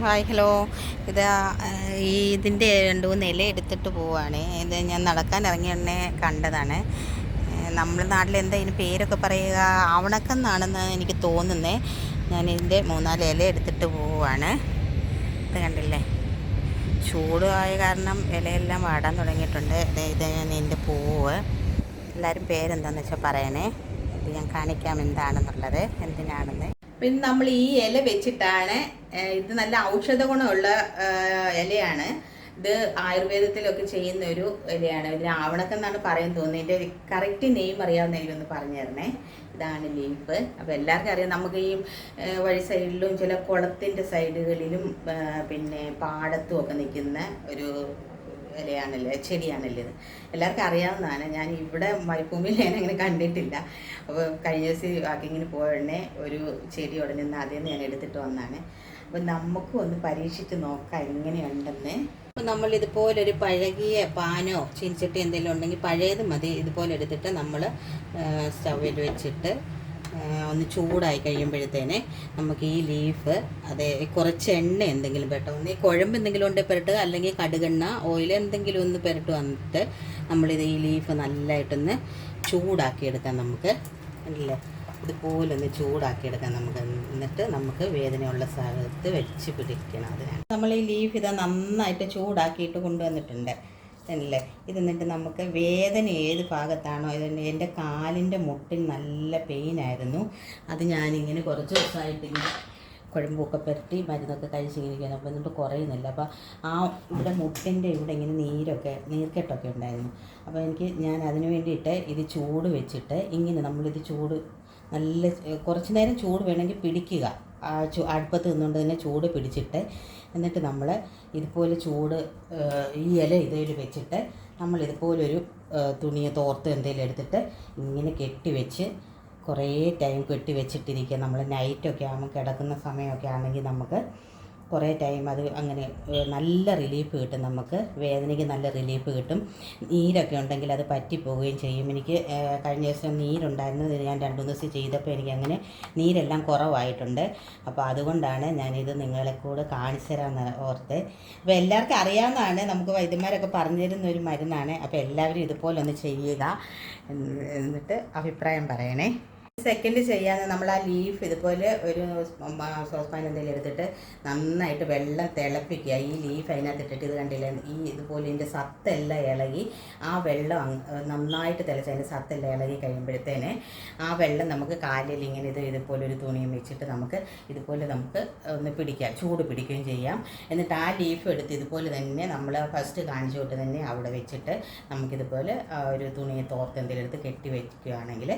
Hi hello. ഇത് ഈ ഇതിന്റെ രണ്ട് മൂന്ന് ഇല എടുത്തിട്ട് പോവാണ്. ഇത് ഞാൻ നടക്കാൻ ഇറങ്ങിയ ഉടനെ കണ്ടതാണ്. നമ്മുടെ നാട്ടിൽ എന്താ ഇതിന് പേരൊക്കെ പറയുക? ആവണക്കെന്നാണെന്ന് എനിക്ക് തോന്നുന്നത് ഞാൻ ഇതിന്റെ മൂന്നാൽ ഇല എടുത്തിട്ട് പോവാണ്. ഇത് കണ്ടില്ലേ? ചൂടായ കാരണം ഇലയെല്ലാം വാടാൻ തുടങ്ങിയിട്ടുണ്ട്. ഇത് ഞാൻ ഇതിന്റെ പൂവ്. എല്ലാവരും പേരെന്താണെന്ന് വെച്ചാൽ പറയണേ. ഇത് ഞാൻ കാണിക്കാം എന്താണെന്നുള്ളത് എന്തിനാണെന്ന്. പിന്നെ നമ്മൾ ഈ ഇല വെച്ചിട്ടാണ് ഇത് നല്ല ഔഷധ ഗുണമുള്ള ഇലയാണ്. ഇത് ആയുർവേദത്തിലൊക്കെ ചെയ്യുന്ന ഒരു ഇലയാണ് ഇതിന് ആവണക്കെന്നാണ് പറയാൻ തോന്നുന്നത്. ഇതിന്റെ കറക്റ്റ് നെയിം എനിക്കൊന്ന് പറഞ്ഞു തരണേ ഇതാണ് ലീഫ്. അപ്പോൾ എല്ലാവർക്കും അറിയാം നമുക്ക് ഈ വഴി സൈഡിലും ചില കുളത്തിന്റെ സൈഡുകളിലും പിന്നെ പാടത്തും ഒക്കെ നിൽക്കുന്ന ഒരു ഇലയാണല്ലേ ചെടിയാണല്ലേ എല്ലാവർക്കും അറിയാവുന്നതാണ്. ഞാൻ ഇവിടെ മരുഭൂമിയിൽ ഞാൻ അങ്ങനെ കണ്ടിട്ടില്ല. അപ്പോൾ കഴിഞ്ഞ ദിവസം വാക്കിങ്ങിന് പോയടനെ ഒരു ചെടി ഉടനെ നിന്ന് അതിൽ നിന്ന് ഞാൻ എടുത്തിട്ട് വന്നതാണ്. അപ്പോൾ നമുക്കും ഒന്ന് പരീക്ഷിച്ച് നോക്കാം എങ്ങനെയുണ്ടെന്ന്. അപ്പോൾ നമ്മൾ ഇതുപോലൊരു പഴകിയ പാനോ ചീനിച്ചട്ടി എന്തെങ്കിലും ഉണ്ടെങ്കിൽ പഴയത് മതി. ഇതുപോലെ എടുത്തിട്ട് നമ്മൾ സ്റ്റൗവിൽ വെച്ചിട്ട് ഒന്ന് ചൂടായി കഴിയുമ്പോഴത്തേനെ നമുക്ക് ഈ ലീഫ് അതെ കുറച്ച് എണ്ണ എന്തെങ്കിലും പെട്ടോ. ഒന്ന് ഈ കുഴമ്പ് എന്തെങ്കിലും ഉണ്ടെങ്കിൽ പെരട്ട് അല്ലെങ്കിൽ കടുകെണ്ണ ഓയിൽ എന്തെങ്കിലും ഒന്ന് പെരട്ട് വന്നിട്ട് നമ്മളിത് ഈ ലീഫ് നല്ലതായിട്ടൊന്ന് ചൂടാക്കിയെടുക്കാം നമുക്ക്. അല്ലേ? ഇതുപോലെ ഒന്ന് ചൂടാക്കിയെടുക്കാം നമുക്ക്. എന്നിട്ട് നമുക്ക് വേദനയുള്ള സ്ഥലത്ത് വെച്ച് പിടിക്കണം അതിനാണ്. നമ്മൾ ഈ ലീഫ് ഇത് നന്നായിട്ട് ചൂടാക്കിയിട്ട് കൊണ്ടുവന്നിട്ടുണ്ട്. അല്ലേ ഇത് എന്നിട്ട് നമുക്ക് വേദന ഏത് ഭാഗത്താണോ ഇത് എന്റെ കാലിന്റെ മുട്ടിൽ നല്ല പെയിനായിരുന്നു അത് ഞാനിങ്ങനെ കുറച്ച് ദിവസമായിട്ട് ഇങ്ങനെ കുഴമ്പൊക്കെ പുരട്ടി മരുന്നൊക്കെ കഴിച്ചിരിക്കുന്നു അപ്പോൾ എന്നിട്ട് കുറയുന്നില്ല. അപ്പോൾ ആ ഇവിടെ മുട്ടിന്റെ ഇവിടെ ഇങ്ങനെ നീരൊക്കെ നീർക്കെട്ടൊക്കെ ഉണ്ടായിരുന്നു. അപ്പോൾ എനിക്ക് ഞാൻ അതിന് വേണ്ടിയിട്ട് ഇത് ചൂട് വെച്ചിട്ട് ഇങ്ങനെ നമ്മളിത് ചൂട് നല്ല കുറച്ച് നേരം ചൂട് വേണമെങ്കിൽ പിടിക്കുക. അടുപ്പത്ത് നിന്നുകൊണ്ട് തന്നെ ചൂട് പിടിച്ചിട്ട് എന്നിട്ട് നമ്മൾ ഇതുപോലെ ചൂട് ഈ ഇല ഇതിൽ വെച്ചിട്ട് നമ്മൾ ഇതുപോലൊരു തുണിയെ തോർത്ത് എന്തെങ്കിലും എടുത്തിട്ട് ഇങ്ങനെ കെട്ടി വെച്ച് കുറേ ടൈം കെട്ടി വെച്ചിട്ടിരിക്കുക. നമ്മൾ നൈറ്റൊക്കെ ആകുമ്പോൾ കിടക്കുന്ന സമയമൊക്കെ ആണെങ്കിൽ നമുക്ക് കുറേ ടൈം അത് അങ്ങനെ നല്ല റിലീഫ് കിട്ടും നമുക്ക്. വേദനയ്ക്ക് നല്ല റിലീഫ് കിട്ടും. നീരൊക്കെ ഉണ്ടെങ്കിൽ അത് പറ്റിപ്പോവുകയും ചെയ്യും. എനിക്ക് കഴിഞ്ഞ ദിവസം നീരുണ്ടായിരുന്നു ഇത് ഞാൻ രണ്ടു മൂന്ന് ദിവസം ചെയ്തപ്പോൾ എനിക്ക് അങ്ങനെ നീരെല്ലാം കുറവായിട്ടുണ്ട്. അപ്പോൾ അതുകൊണ്ടാണ് ഞാനിത് നിങ്ങളെ കൂടെ കാണിച്ചു തരാമെന്ന് ഓർത്ത്. അപ്പോൾ എല്ലാവർക്കും അറിയാവുന്നതാണ് നമുക്ക് വൈദ്യന്മാരൊക്കെ പറഞ്ഞു തരുന്ന ഒരു മരുന്നാണ്. അപ്പോൾ എല്ലാവരും ഇതുപോലെ ഒന്ന് ചെയ്യുക എന്ന് എന്നിട്ട് അഭിപ്രായം പറയണേ. സെക്കൻഡ് ചെയ്യാൻ നമ്മൾ ആ ലീഫ് ഇതുപോലെ ഒരു സോസ്പാൻ എന്തെങ്കിലും എടുത്തിട്ട് നന്നായിട്ട് വെള്ളം തിളപ്പിക്കുക. ഈ ലീഫ് അതിനകത്ത് ഇട്ടിട്ട് ഇത് കണ്ടില്ല? ഈ ഇതുപോലെ ഇതിന്റെ സത്തെല്ലാം ഇളകി ആ വെള്ളം നന്നായിട്ട് തിളച്ച് അതിന്റെ സത്തെല്ലാം ഇളകി കഴിയുമ്പോഴത്തേനെ ആ വെള്ളം നമുക്ക് കാലിൽ ഇങ്ങനെ ഇത് ഇതുപോലെ ഒരു തുണിയും വെച്ചിട്ട് നമുക്ക് ഇതുപോലെ നമുക്ക് ഒന്ന് പിടിക്കാം. ചൂട് പിടിക്കുകയും ചെയ്യാം. എന്നിട്ട് ആ ലീഫ് എടുത്ത് ഇതുപോലെ തന്നെ നമ്മൾ ഫസ്റ്റ് കാണിച്ചു തൊട്ട് തന്നെ അവിടെ വെച്ചിട്ട് നമുക്കിതുപോലെ ഒരു തുണി തോർത്ത് എന്തെങ്കിലും എടുത്ത് കെട്ടി വയ്ക്കുകയാണെങ്കിൽ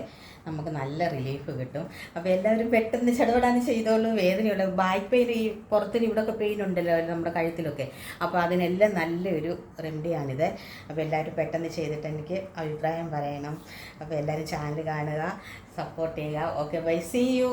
നമുക്ക് നല്ല റിലീഫ് കിട്ടും. അപ്പോൾ എല്ലാവരും പെട്ടെന്ന് ചടപടാന്ന് ചെയ്തോളൂ. വേദനയുള്ള ബാക്ക് പെയിൻ ഈ പുറത്തിന് ഇവിടെയൊക്കെ പെയിൻ ഉണ്ടല്ലോ നമ്മുടെ കഴുത്തിലൊക്കെ. അപ്പോൾ അതിനെല്ലാം നല്ലൊരു റെമഡിയാണിത് അപ്പോൾ എല്ലാവരും പെട്ടെന്ന് ചെയ്തിട്ട് എനിക്ക് അഭിപ്രായം പറയണം. അപ്പോൾ എല്ലാവരും ചാനൽ കാണുക സപ്പോർട്ട് ചെയ്യുക. Okay bye C U